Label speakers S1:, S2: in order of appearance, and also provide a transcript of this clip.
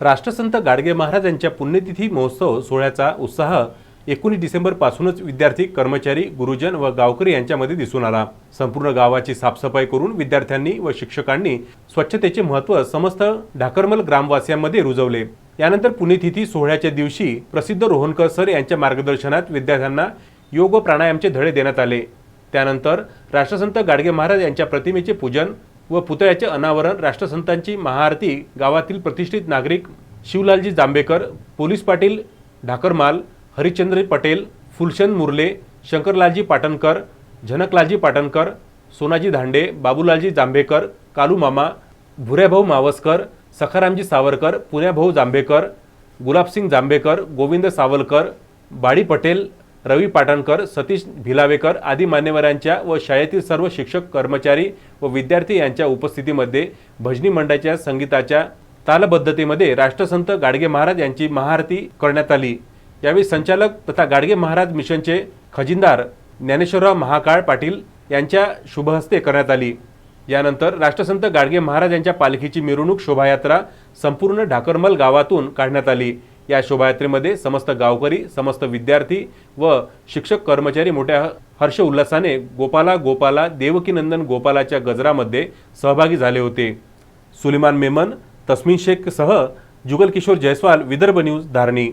S1: राष्ट्रसंत गाडगे महाराज यांच्या पुण्यतिथी महोत्सव सोहळ्याचा उत्साह एकोणीस डिसेंबरपासूनच विद्यार्थी कर्मचारी गुरुजन व गावकरी यांच्यामध्ये दिसून आला. संपूर्ण गावाची साफसफाई करून विद्यार्थ्यांनी व शिक्षकांनी स्वच्छतेचे महत्त्व समस्त ढाकरमल ग्रामवासियांमध्ये रुजवले. यानंतर पुण्यतिथी सोहळ्याच्या दिवशी प्रसिद्ध रोहनकर सर यांच्या मार्गदर्शनात विद्यार्थ्यांना योग प्राणायामचे धडे देण्यात आले. त्यानंतर राष्ट्रसंत गाडगे महाराज यांच्या प्रतिमेचे पूजन व पुतळ्याचे अनावरण राष्ट्रसंतांची महाआरती गावातील प्रतिष्ठित नागरिक शिवलालजी जांभेकर पोलीस पाटील ढाकरमाल हरिश्चंद्र पटेल फुलचंद मुरले शंकरलालजी पाटणकर झनकलालजी पाटणकर सोनाजी धांडे बाबूलालजी जांभेकर कालू मामा भुऱ्याभाऊ मावसकर सखारामजी सावरकर पुण्याभाऊ जांभेकर गुलाबसिंग जांभेकर गोविंद सावलकर बाळी पटेल रवी पाटणकर सतीश भिलावेकर आदी मान्यवरांच्या व शाळेतील सर्व शिक्षक कर्मचारी व विद्यार्थी यांच्या उपस्थितीमध्ये भजनी मंडळाच्या संगीताच्या तालबद्धतेमध्ये राष्ट्रसंत गाडगे महाराज यांची महाआरती करण्यात आली. यावेळी संचालक तथा गाडगे महाराज मिशनचे खजिनदार ज्ञानेश्वरराव महाकाळ पाटील यांच्या शुभहस्ते करण्यात आली. यानंतर राष्ट्रसंत गाडगे महाराज यांच्या पालखीची मिरवणूक शोभायात्रा संपूर्ण ढाकरमल गावातून काढण्यात आली. या शोभायात्रेमध्ये समस्त गावकरी समस्त विद्यार्थी व शिक्षक कर्मचारी मोठ्या हर्ष उल्हासाने गोपाला गोपाला देवकीनंदन गोपालाच्या गजरामध्ये सहभागी झाले होते. सुलिमान मेमन तस्मिन शेखसह जुगल किशोर जयस्वाल विदर्भ न्यूज धारणी.